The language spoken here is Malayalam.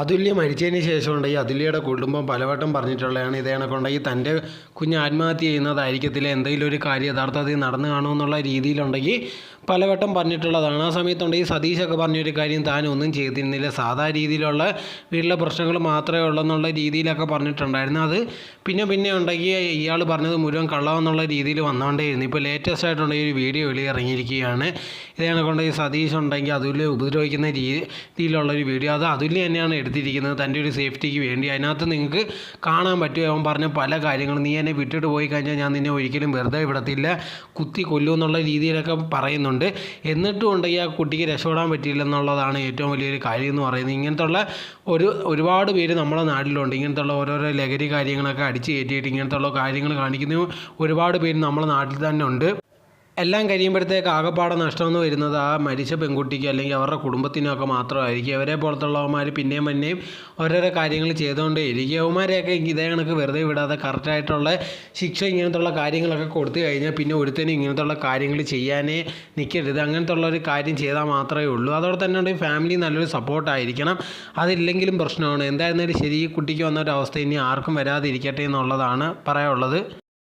അതുല്യ മരിച്ചതിന് ശേഷം ഉണ്ടെങ്കിൽ അതുല്യയുടെ കുടുംബം പലവട്ടം പറഞ്ഞിട്ടുള്ളതാണ്. ഇതേ കണക്കുണ്ടെങ്കിൽ തന്റെ കുഞ്ഞ് ആത്മഹത്യ ചെയ്യുന്നതായിരിക്കത്തില്ല. എന്തെങ്കിലും ഒരു കാര്യം യഥാർത്ഥത്തിൽ നടന്നു കാണുമെന്നുള്ള രീതിയിലുണ്ടെങ്കിൽ പലവട്ടം പറഞ്ഞിട്ടുള്ളതാണ്. ആ സമയത്തുണ്ടെങ്കിൽ സതീശൊക്കെ പറഞ്ഞൊരു കാര്യം താൻ ഒന്നും ചെയ്തിരുന്നില്ല. സാധാ രീതിയിലുള്ള വീട്ടിലെ പ്രശ്നങ്ങൾ മാത്രമേ ഉള്ളൂ എന്നുള്ള രീതിയിലൊക്കെ പറഞ്ഞിട്ടുണ്ടായിരുന്നു. അത് പിന്നെ പിന്നെ ഉണ്ടെങ്കിൽ ഇയാൾ പറഞ്ഞത് മുഴുവൻ കള്ളമെന്നുള്ള രീതിയിൽ വന്നുകൊണ്ടേയിരുന്നു. ഇപ്പോൾ ലേറ്റസ്റ്റ് ആയിട്ടുണ്ടെങ്കിൽ ഒരു വീഡിയോ വെളി ഇറങ്ങിയിരിക്കുകയാണ്. ഇതേ കണക്കുണ്ടെങ്കിൽ സതീഷ് ഉണ്ടെങ്കിൽ അതുല്യ ഉപദ്രവിക്കുന്ന രീതിയിലുള്ളൊരു വീഡിയോ അത് അതുല്യ തന്നെയാണ് എടുത്തിരിക്കുന്നത് തന്റെ ഒരു സേഫ്റ്റിക്ക് വേണ്ടി. അതിനകത്ത് നിങ്ങൾക്ക് കാണാൻ പറ്റും. അവൻ പറഞ്ഞ പല കാര്യങ്ങളും. നീ എന്നെ വിട്ടിട്ട് പോയി കഴിഞ്ഞാൽ ഞാൻ നിന്നെ ഒരിക്കലും വെറുതെ വിടത്തില്ല. കുത്തി കൊല്ലും എന്നുള്ള രീതിയിലൊക്കെ പറയുന്നുണ്ട്. എന്നിട്ടും ഉണ്ടെങ്കിൽ ആ കുട്ടിക്ക് രക്ഷപ്പെടാൻ പറ്റിയില്ല എന്നുള്ളതാണ് ഏറ്റവും വലിയൊരു കാര്യം എന്ന് പറയുന്നത്. ഇങ്ങനത്തുള്ള ഒരു ഒരുപാട് പേര് നമ്മുടെ നാട്ടിലുണ്ട്. ഇങ്ങനത്തുള്ള ഓരോരോ ലഹരി കാര്യങ്ങളൊക്കെ അടിച്ച് കയറ്റിയിട്ട് ഇങ്ങനത്തുള്ള കാര്യങ്ങൾ കാണിക്കുന്ന ഒരുപാട് പേര് നമ്മുടെ നാട്ടിൽ തന്നെ ഉണ്ട്. എല്ലാം കഴിയുമ്പോഴത്തേക്ക് ആകെപ്പാടെ നഷ്ടമെന്ന് വരുന്നത് ആ മരിച്ച പെൺകുട്ടിക്ക് അല്ലെങ്കിൽ അവരുടെ കുടുംബത്തിനൊക്കെ മാത്രമായിരിക്കും. അവരെ പോലത്തുള്ളവന്മാർ പിന്നെയും പിന്നെയും ഓരോരോ കാര്യങ്ങൾ ചെയ്തുകൊണ്ടേ ഇരിക്കും. അവന്മാരെയൊക്കെ ഇതേ കണക്ക് വെറുതെ വിടാതെ കറക്റ്റായിട്ടുള്ള ശിക്ഷ ഇങ്ങനത്തുള്ള കാര്യങ്ങളൊക്കെ കൊടുത്തു കഴിഞ്ഞാൽ പിന്നെ ഒരുത്തനും ഇങ്ങനത്തുള്ള കാര്യങ്ങൾ ചെയ്യാനേ നിൽക്കരുത് അങ്ങനത്തെ ഉള്ള ഒരു കാര്യം ചെയ്താൽ മാത്രമേ ഉള്ളൂ. അതോടെ തന്നെ ഉണ്ടെങ്കിൽ ഫാമിലി നല്ലൊരു സപ്പോർട്ടായിരിക്കണം അതില്ലെങ്കിലും പ്രശ്നമാണ്. എന്തായിരുന്നാലും ശരി കുട്ടിക്ക് വന്ന ഒരു അവസ്ഥ ഇനി ആർക്കും വരാതിരിക്കട്ടെ എന്നുള്ളതാണ് പറയാനുള്ളത്.